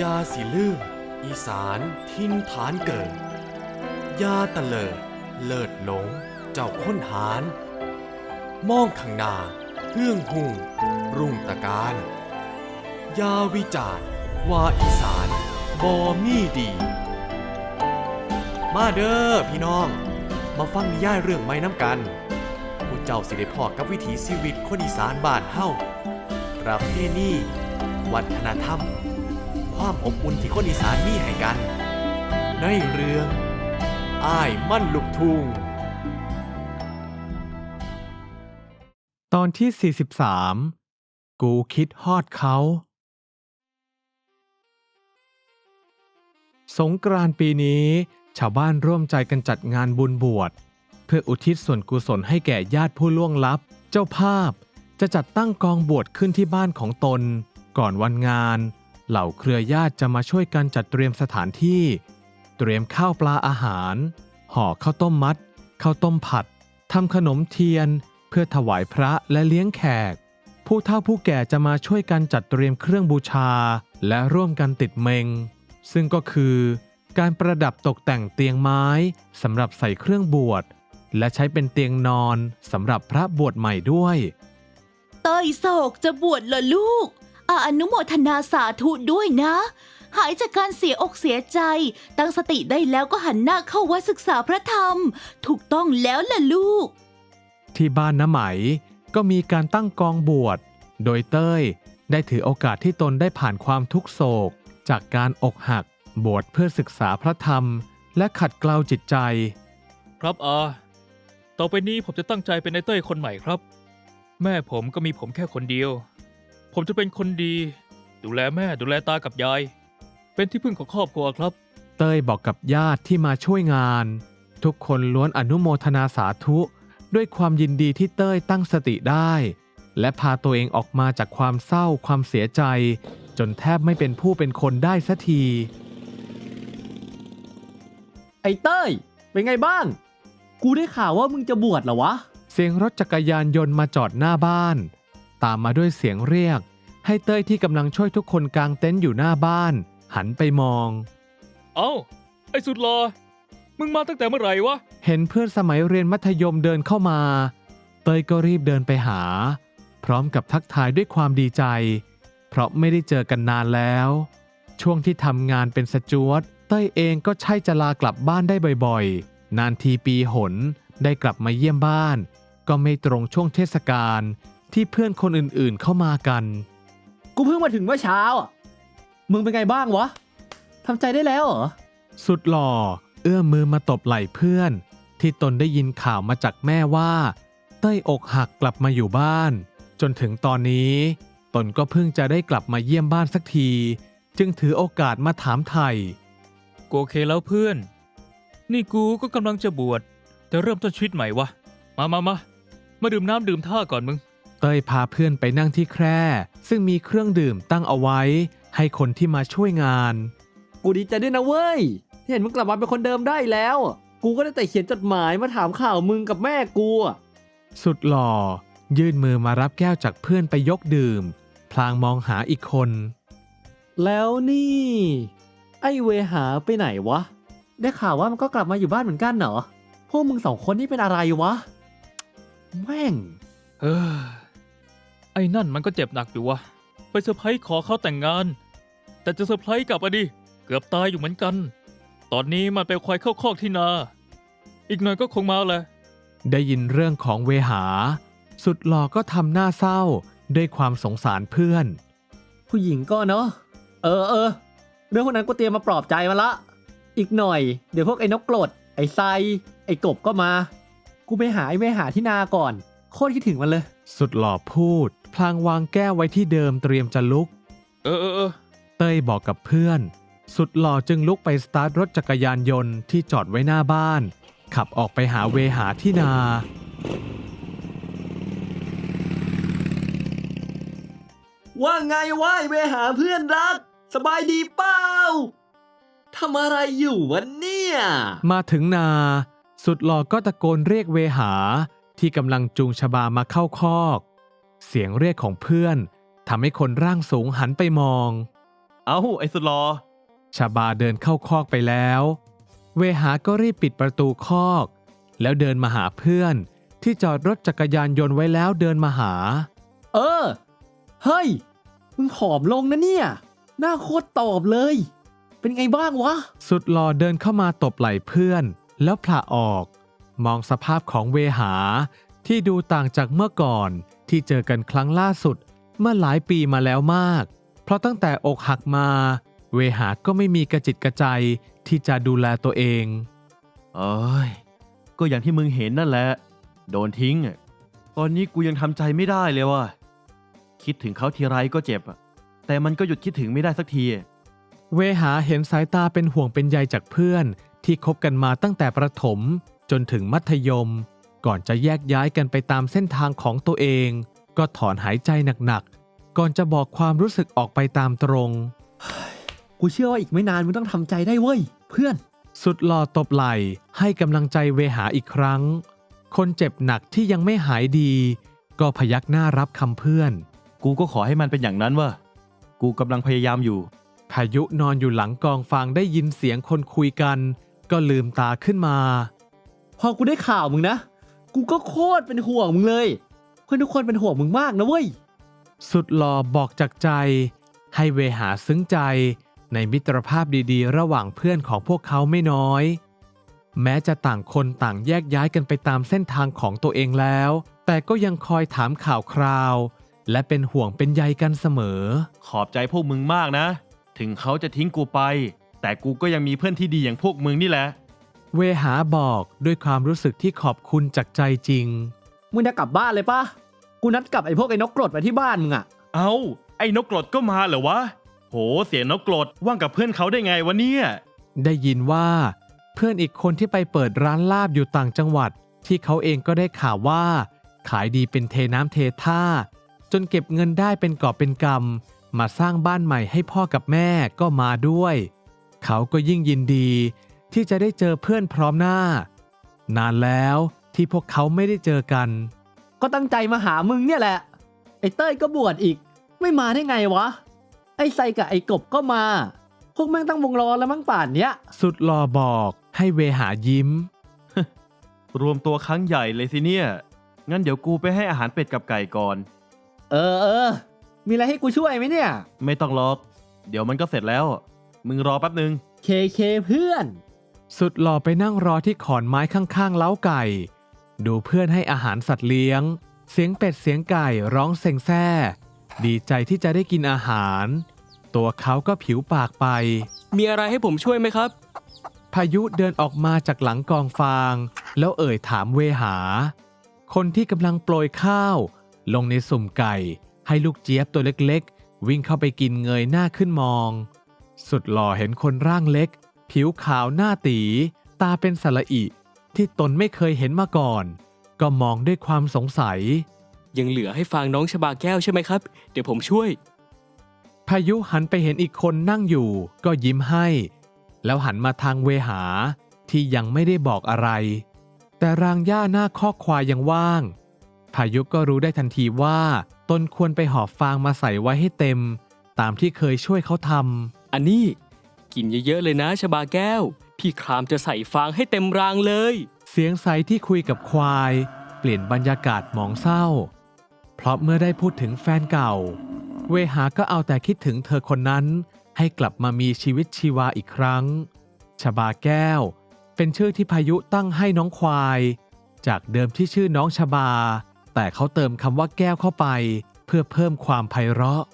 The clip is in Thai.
ยาสิลืม อีสานทิ้นฐานเกิด ยาตะเลิด เลิศหลง เจ้าค้นหารมองข้างนาเฮื่องหุ่ง รุ่งตะการ ยาวิจาร์ว่าอีสานบอมีดี มาเด้อพี่น้อง มาฟังนิยายเรื่องไม่น้ำกันผู้เจ้าสิได้พอกับวิถีชีวิตคนอีสานบ้านเฮาประเพณีวัฒนธรรม ความอบอุ่นที่คนอีสานมีให้กัน ในเรื่องอ้ายมั่นลูกทุ่งตอนที่ 43 กูคิดฮอดเขา สงกรานต์ปีนี้ ชาวบ้านร่วมใจกันจัดงานบุญบวช เพื่ออุทิศส่วนกุศลให้แก่ญาติผู้ล่วงลับ เจ้าภาพจะจัดตั้งกองบวชขึ้นที่บ้านของตน ก่อนวันงาน เหล่าเครือญาติจะมาช่วยกันจัดเตรียมสถานที่ เตรียมข้าวปลาอาหาร ห่อข้าวต้มมัดข้าวต้มผัดทำขนมเทียน เพื่อถวายพระและเลี้ยงแขก ผู้เฒ่าผู้แก่จะมาช่วยกันจัดเตรียมเครื่องบูชา และร่วมกันติดเมง ซึ่งก็คือ การประดับตกแต่งเตียงไม้สำหรับใส่เครื่องบวชและใช้เป็นเตียงนอนสำหรับพระบวชใหม่ด้วย เต้ยโศกจะบวชเหรอลูก อาอนุโมทนาสาธุด้วยนะ หายจากการเสียอกเสียใจ ตั้งสติได้แล้วก็หันหน้าเข้าวัดศึกษาพระธรรม ถูกต้องแล้วล่ะลูก ที่บ้านน้ำไหมก็มีการตั้งกองบวช โดยเต้ยได้ถือโอกาสที่ตนได้ผ่านความทุกโศก จากการอกหักบวชเพื่อศึกษาพระธรรม และขัดเกลาจิตใจ ครับอาต่อไปนี้ผมจะตั้งใจเป็นไอเต้ยคนใหม่ครับ แม่ผมก็มีผมแค่คนเดียว ผมจะเป็นคนดี ดูแลแม่ดูแลตากับยาย เป็นที่พึ่งของครอบครัวครับ เต้ยบอกกับญาติที่มาช่วยงาน ทุกคนล้วนอนุโมทนาสาธุ ด้วยความยินดีที่เต้ยตั้งสติได้ และพาตัวเองออกมาจากความเศร้าความเสียใจ จนแทบไม่เป็นผู้เป็นคนได้สักที ไอ้เต้ย เป็นไงบ้าง กูได้ข่าวว่ามึงจะบวชเหรอวะ เสียงรถจักรยานยนต์มาจอดหน้าบ้าน ตามมาด้วยเสียงเรียก ให้เต้ยที่กำลังช่วยทุกคนกางเต็นท์อยู่หน้าบ้าน หันไปมอง เอ้า ไอ้สุดหลอมึงมาตั้งแต่เมื่อไหร่วะ เห็นเพื่อนสมัยเรียนมัธยมเดินเข้ามา เต้ยก็รีบเดินไปหา พร้อมกับทักทายด้วยความดีใจ เพราะไม่ได้เจอกันนานแล้ว ช่วงที่ทำงานเป็นสจวตเต้ยเองก็ใช่จะลากลับบ้านได้บ่อยๆ นานทีปีหนได้กลับมาเยี่ยมบ้าน ก็ไม่ตรงช่วงเทศกาล ที่เพื่อนคนอื่นๆเข้ามากัน กูเพิ่งมาถึงเมื่อเช้าอะมึงเป็นไงบ้างวะทำใจได้แล้วเหรอ สุดหล่อ เอื้อมมือมาตบไหล่เพื่อน ที่ตนได้ยินข่าวมาจากแม่ว่า เต้ยอกหักกลับมาอยู่บ้าน จนถึงตอนนี้ ตนก็เพิ่งจะได้กลับมาเยี่ยมบ้านสักที จึงถือโอกาสมาถามไทย กูโอเคแล้วเพื่อน นี่กูก็กำลังจะบวชแต่เริ่มต้นชีวิตใหม่วะ มามามามาดื่มน้ำดื่มท่าก่อนมึง เต้ยพาเพื่อนไปนั่งที่แคร่ ซึ่งมีเครื่องดื่มตั้งเอาไว้ ให้คนที่มาช่วยงาน กูดีใจด้วยนะเว้ย ที่เห็นมึงกลับมาเป็นคนเดิมได้แล้ว กูก็ได้แต่เขียนจดหมายมาถามข่าวมึงกับแม่กูอะสุดหล่อ ยื่นมือมารับแก้วจากเพื่อนไปยกดื่ม พลางมองหาอีกคน แล้วนี่ ไอ้เวหาไปไหนวะ ได้ข่าวว่ามันก็กลับมาอยู่บ้านเหมือนกันเหรอ พวกมึงสองคนนี่เป็นอะไรวะ แม่ง เออ ไอ้นั่นมันก็เจ็บหนักอยู่วะ ไปเซอร์ไพรส์ขอเขาแต่งงาน แต่จะเซอร์ไพรส์กลับอะดิ เกือบตายอยู่เหมือนกัน ตอนนี้มันไปควายเข้าคอกที่นา อีกหน่อยก็คงมาแหละ ได้ยินเรื่องของเวหา สุดหล่อก็ทำหน้าเศร้าด้วยความสงสารเพื่อน ผู้หญิงก็เนาะ เออเออ เรื่องพวกนั้นกูเตรียมมาปลอบใจมาละ อีกหน่อย เดี๋ยวพวกไอ้นกกรด ไอ้ไซ ไอ้กบก็มา กูไปหาไอ้เวหาที่นาก่อน โคตรคิดถึงมันเลย สุดหล่อพูด พลางวางแก้วไว้ที่เดิมเตรียมจะลุก เออเออเออเต้ยบอกกับเพื่อน สุดหล่อจึงลุกไปสตาร์ทรถจักรยานยนต์ที่จอดไว้หน้าบ้าน ขับออกไปหาเวหาที่นา ว่าไงวะไอ้เวหาเพื่อนรัก สบายดีเปล่าทำอะไรอยู่วันเนี่ย มาถึงนา สุดหล่อก็ตะโกนเรียกเวหาที่กำลังจูงชบามาเข้าคอก เสียงเรียกของเพื่อนทำให้คนร่างสูงหันไปมอง เอ้าไอ้สุดรอชาบาเดินเข้าคอกไปแล้ว เวหาก็รีบปิดประตูคอก แล้วเดินมาหาเพื่อน ที่จอดรถจักรยานยนต์ไว้แล้วเดินมาหา เออ เฮ้ย มึงผอมลงนะเนี่ย หน้าโคตรตอบเลย เป็นไงบ้างวะ สุดหล่อเดินเข้ามาตบไหล่เพื่อน แล้วผละออก มองสภาพของเวหาที่ดูต่างจากเมื่อก่อน ที่เจอกันครั้งล่าสุดเมื่อหลายปีมาแล้วมาก เพราะตั้งแต่อกหักมา เวหาก็ไม่มีกระจิตกระใจที่จะดูแลตัวเองเอ้ย ก็อย่างที่มึงเห็นนั่นแหละ โดนทิ้งอะตอนนี้กูยังทำใจไม่ได้เลยว่ะ คิดถึงเขาทีไรก็เจ็บอะแต่มันก็หยุดคิดถึงไม่ได้สักที เวหาเห็นสายตาเป็นห่วงเป็นใยจากเพื่อนที่คบกันมาตั้งแต่ประถมจนถึงมัธยม ก่อนจะแยกย้ายกันไปตามเส้นทางของตัวเอง ก็ถอนหายใจหนักๆ ก่อนจะบอกความรู้สึกออกไปตามตรง กูเชื่อว่าอีกไม่นานมึงต้องทำใจได้เว้ย เพื่อน สุดหล่อตบไหล่ให้กำลังใจเวหาอีกครั้ง คนเจ็บหนักที่ยังไม่หายดี ก็พยักหน้ารับคำเพื่อน กูก็ขอให้มันเป็นอย่างนั้นว่ะกูกำลังพยายามอยู่ พายุนอนอยู่หลังกองฟางได้ยินเสียงคนคุยกัน ก็ลืมตาขึ้นมา พอกูได้ข่าวมึงนะ กูก็โคตรเป็นห่วงมึงเลย เพื่อนทุกคนเป็นห่วงมึงมากนะเว้ย สุดหล่อบอกจากใจ ให้เวหาซึ้งใจ ในมิตรภาพดีๆ ระหว่างเพื่อนของพวกเขาไม่น้อย แม้จะต่างคนต่างแยกย้ายกันไปตามเส้นทางของตัวเองแล้ว แต่ก็ยังคอยถามข่าวคราว และเป็นห่วงเป็นใยกันเสมอ ขอบใจพวกมึงมากนะ ถึงเขาจะทิ้งกูไป แต่กูก็ยังมีเพื่อนที่ดีอย่างพวกมึงนี่แหละ เวหาบอกด้วยความรู้สึกที่ขอบคุณจากใจจริง มึงจะกลับบ้านเลยปะกูนัดกับไอ้พวกไอ้นกกรดไปที่บ้านมึงอะเอาไอ้นกกรดก็มาเหรอวะ โห เสียนกกรดว่างกับเพื่อนเขาได้ไงวะเนี่ย ได้ยินว่า เพื่อนอีกคนที่ไปเปิดร้านลาบอยู่ต่างจังหวัด ที่เขาเองก็ได้ข่าวว่า ขายดีเป็นเทน้ำเทท่า จนเก็บเงินได้เป็นกอบเป็นกำมาสร้างบ้านใหม่ให้พ่อกับแม่ก็มาด้วย เขาก็ยิ่งยินดี ที่จะได้เจอเพื่อนพร้อมหน้า นานแล้วที่พวกเขาไม่ได้เจอกัน ก็ตั้งใจมาหามึงเนี่ยแหละ ไอ้เต้ยก็บวชอีก ไม่มาได้ไงวะ ไอ้ไซกับไอ้กบก็มา พวกแม่งตั้งวงรอแล้วมั้งป่านเนี้ย สุดหลอบอกให้เวหายิ้ม รวมตัวครั้งใหญ่เลยสิเนี่ย งั้นเดี๋ยวกูไปให้อาหารเป็ดกับไก่ก่อน เออเออ มีอะไรให้กูช่วยไหมเนี่ย ไม่ต้องล็อก เดี๋ยวมันก็เสร็จแล้ว มึงรอแป๊บนึง เคเคเพื่อน สุดหล่อไปนั่งรอที่ขอนไม้ข้างๆเล้าไก่ ดูเพื่อนให้อาหารสัตว์เลี้ยง เสียงเป็ดเสียงไก่ร้องเซ็งแซ่ดีใจที่จะได้กินอาหาร ตัวเขาก็ผิวปากไป มีอะไรให้ผมช่วยไหมครับ พายุเดินออกมาจากหลังกองฟาง แล้วเอ่ยถามเวหา คนที่กำลังโปรยข้าว ลงในสุ่มไก่ ให้ลูกเจี๊ยบตัวเล็กๆ วิ่งเข้าไปกินเงยหน้าขึ้นมอง สุดหล่อเห็นคนร่างเล็ก ผิวขาวหน้าตี ตาเป็นสละอิที่ตนไม่เคยเห็นมาก่อน ก็มองด้วยความสงสัย ยังเหลือให้ฟังน้องชบาแก้วใช่ไหมครับ เดี๋ยวผมช่วย พายุหันไปเห็นอีกคนนั่งอยู่ ก็ยิ้มให้ แล้วหันมาทางเวหาที่ยังไม่ได้บอกอะไร แต่รางหญ้าหน้าคอกควายยังว่าง พายุก็รู้ได้ทันทีว่า ตนควรไปหอบฟางมาใส่ไว้ให้เต็ม ตามที่เคยช่วยเขาทอันนี้ กินเยอะๆเลยนะชบาแก้ว พี่ครามจะใส่ฟางให้เต็มรางเลย เสียงใสที่คุยกับควาย เปลี่ยนบรรยากาศหมองเศร้า เพราะเมื่อได้พูดถึงแฟนเก่า เวหาก็เอาแต่คิดถึงเธอคนนั้น ให้กลับมามีชีวิตชีวาอีกครั้ง ชบาแก้ว เป็นชื่อที่พายุตั้งให้น้องควาย จากเดิมที่ชื่อน้องชบา แต่เขาเติมคำว่าแก้วเข้าไป เพื่อเพิ่มความไพเราะ